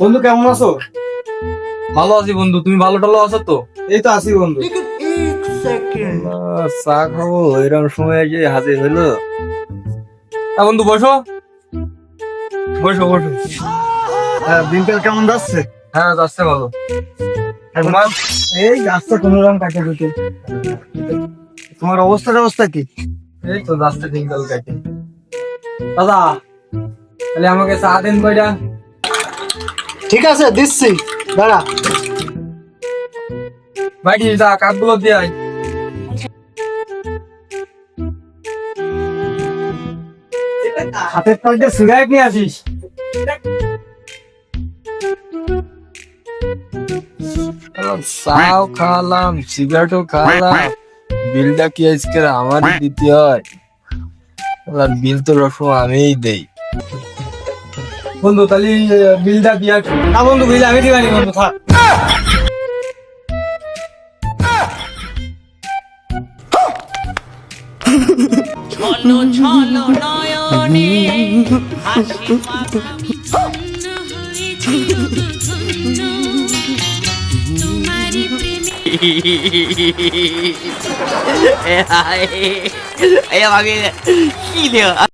বন্ধু কেমন আছো? ভালো আছি বন্ধু তুমি ভালো টালো আছো তো? এই তো আছি বন্ধু। চা খাব এরকম সময় যে হাজির হইল। তা বন্ধু বসো। বসো বসো। হ্যাঁ, দিনকাল কেমন যাচ্ছে? হ্যাঁ যাচ্ছে ভালো। আর তোমার? এই যাচ্ছে কোনো রকম কাটে কুটে তোমার অবস্থা অবস্থা কি? এই তো যাচ্ছে দিনকাল কাটে। দাদা তাহলে আমাকে চা দিন কয়টা? ঠিক আছে দিচ্ছি। দাঁড়া। ভাই চা কাপগুলো দিয়ে আয়। হাতের তালতে সিগারেট নিয়ে আসিস। চাও খাওয়ালাম সিগারেটও খাওয়ালাম বিলটা কি আজকে আমারই দিতে হয়? এবার বিল তো রকম আমিই দেই। বন্ধু তাহলে বিলটা দিয়া না বন্ধু বুঝলে আমি দিবানি বন্ধু থাক। ছলো ছলো নয়নে হাসি তোমারি প্রেমে কি দেওয়া?